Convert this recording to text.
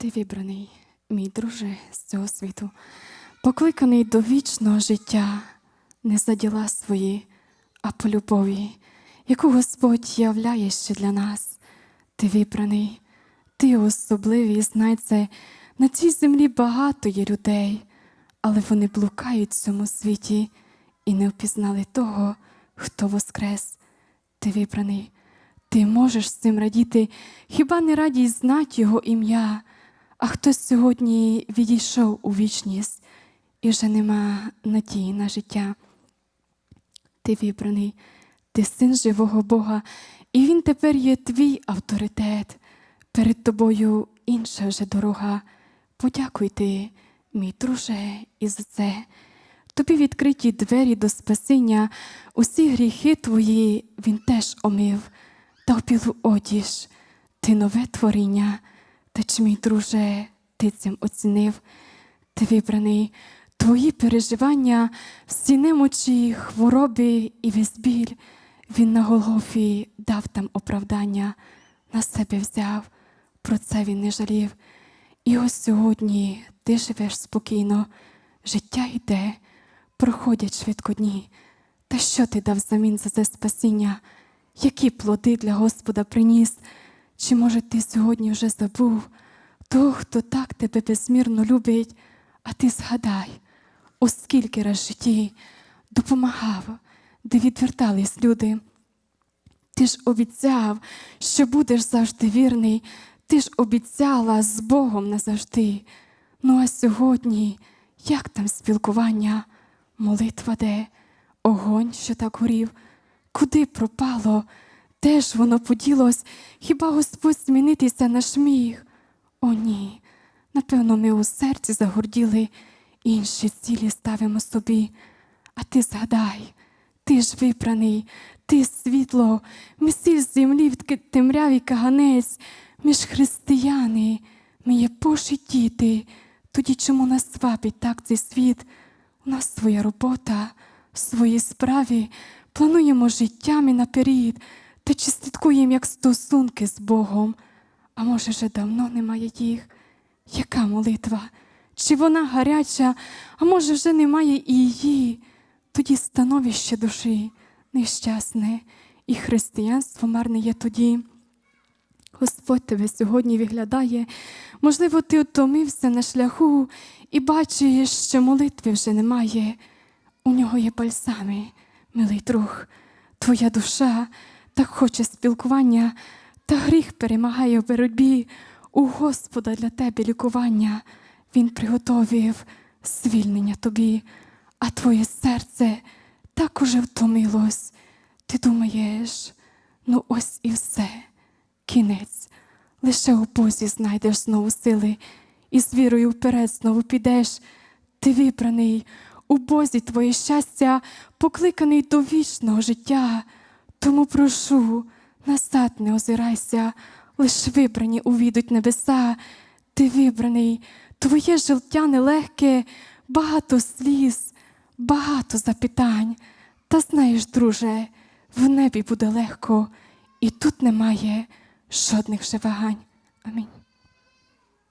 Ти вибраний, мій друже з цього світу, покликаний до вічного життя, не за діла свої, а по любові, яку Господь являє ще для нас. Ти вибраний, ти особливий, знай це, на цій землі багато є людей, але вони блукають в цьому світі і не впізнали того, хто воскрес. Ти вибраний, ти можеш з цим радіти, хіба не радість знати Його ім'я, а хтось сьогодні відійшов у вічність і вже нема надії на життя. Ти вибраний, ти син живого Бога, і Він тепер є твій авторитет. Перед тобою інша вже дорога. Подякуй ти, мій друже, і за це. Тобі відкриті двері до спасіння, усі гріхи твої він теж омив, та в одіж, ти нове творіння, та чи, мій друже, ти цим оцінив, ти вибраний, твої переживання, всі немочі, хвороби і весь біль, він на Голгофі дав там оправдання, на себе взяв, про це він не жалів. І ось сьогодні ти живеш спокійно, життя йде, проходять швидко дні. Та що ти дав замін за це спасіння? Які плоди для Господа приніс? Чи може ти сьогодні вже забув? Того, хто так тебе безмірно любить, а ти згадай, у скільки раз в житті допомагав, де відвертались люди. Ти ж обіцяв, що будеш завжди вірний, ти ж обіцяла з Богом назавжди. Ну а сьогодні, як там спілкування, молитва де, огонь, що так горів, куди пропало, де ж воно поділось, хіба Господь змінитися на шміг? О, ні, напевно, ми у серці загорділи, інші цілі ставимо собі. А ти згадай, ти ж вибраний, ти світло, місіль землі від темряві каганець, ми ж християни, ми є Божі діти. Тоді чому нас вабить так цей світ? У нас своя робота, свої справи, плануємо життями наперед, та чи слідкуємо як стосунки з Богом? А може, вже давно немає їх? Яка молитва? Чи вона гаряча, а може, вже немає і її? Тоді становище душі нещасне, і християнство марне є тоді. Господь тебе сьогодні виглядає. Можливо, ти утомився на шляху і бачиш, що молитви вже немає. У нього є бальсами, милий друг, твоя душа так хоче спілкування, та гріх перемагає в боротьбі. У Господа для тебе лікування. Він приготовив звільнення тобі, а твоє серце так уже втомилось. Ти думаєш, ну ось і все, кінець. Лише у Бозі знайдеш знову сили, і з вірою вперед знову підеш. Ти вибраний, у Бозі твоє щастя, покликаний до вічного життя. Тому прошу, назад не озирайся, лиш вибрані увійдуть небеса. Ти вибраний, твоє життя нелегке, багато сліз, багато запитань. Та знаєш, друже, в небі буде легко, і тут немає жодних же вагань. Амінь.